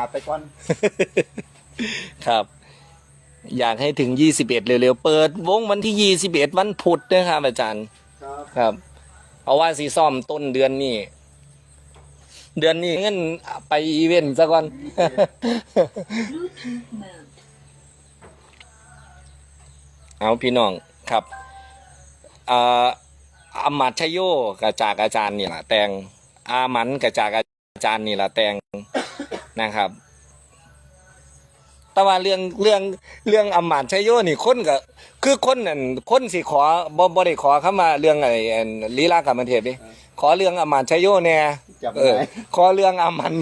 าไปก่อน ครับ อยากให้ถึง21เร็วๆ เปิดวงวันที่21วันพุธนะครับอาจารย์ ครับครับ เอาว่าสีซ่อมต้นเดือนนี้ เดือนนี้เงินไปอีเวนต์ซะก่อนเอาพี่น้องครับอ่าอามัดชโยกระจากอาจารย์นี่แหละแต่งอามันกระจากอาจารย์นี่แหละแต่ง นะครับ แต่ว่าเรื่องเรื่องเรื่องอามาตย์ชโยนี่คนก็คือคนนั่นคนสิขอบ่บ่ได้ขอเข้ามาเรื่องไอ้อันลีลากับมันเทพดิขอเรื่องอามาตย์ชโยแน่จำเออได้ขอเรื่องอามัน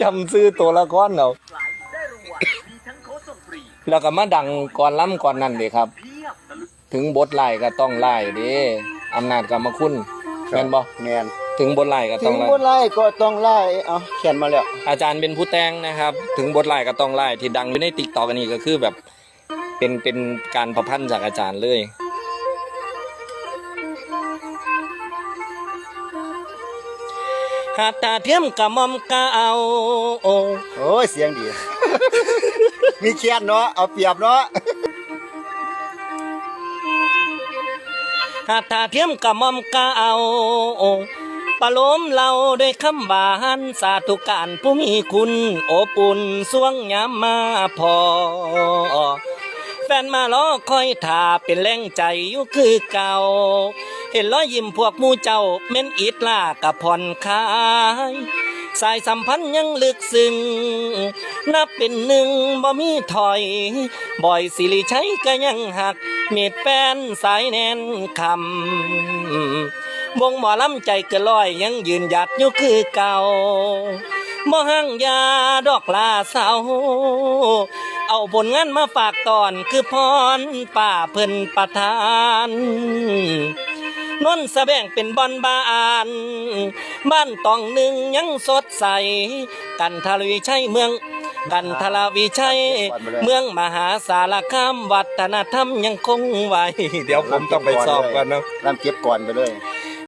จำซื้อตัวละครเอาได้รางวัลมีทั้งโค้ดส่งฟรีแล้วก็มาดังก่อนล้ำก่อนนั่นเด้ครับ เพียบตะลุถึงบทไล่ก็ต้องไล่เด้อำนาจกรรมคุณแม่นบ่ แมน ถึงบทไล่ก็ถึต้องงไล่บนไล่ก็ต้องไล่เอาเขียนมาแล้วอาจารย์เป็นผู้แต่งนะครับ ถึงบทไล่ก็ต้องไล่ที่ดังอยู่ใน TikTok อันนี้ก็คือแบบ เป็นเป็นการประพันธ์จากอาจารย์เลย หาตาเทียมกะมอมกะเอาโอโอ้ยเสียงดี มีเขียนเนาะเอาเปรียบเนาะหาตาเทียมกะมอมกะเอาโอ ปะโลมเราด้วยคำบานสาธุการผู้มีคุณโอบอุ่นสวงยามมาพอ แฟนมาล้อคอยทาเป็นแรงใจอยู่คือเก่า เห็นรอยยิ้มพวกมู่เจ้าเม่นอิดลากะผ่อนคลาย สายสัมพันธ์ยังลึกซึ้งนับเป็นหนึ่งบ่มีถอย บ่อยสิริชัยก็ยังหัก เม็ดแฟนสายแน่นคำวงหมอลำใจเกนลอยยังยืนหยัดอยู่คือเก่าบ่ห่างยาดอกลาเสาเอาผลงานมาฝากตอนคือพรป่าเพิ่นประทาน นนสะแบงเป็นบอนบานบ้านตองหนึ่งยังสดใส กันทลวิชัยเมืองกันทลวิชัย เมืองมหาสารคามวัฒนธรรมยังคงไว้ เดี๋ยวผมต้องไปสอบก่อนเนาะรำเก็บก่อนไปเลย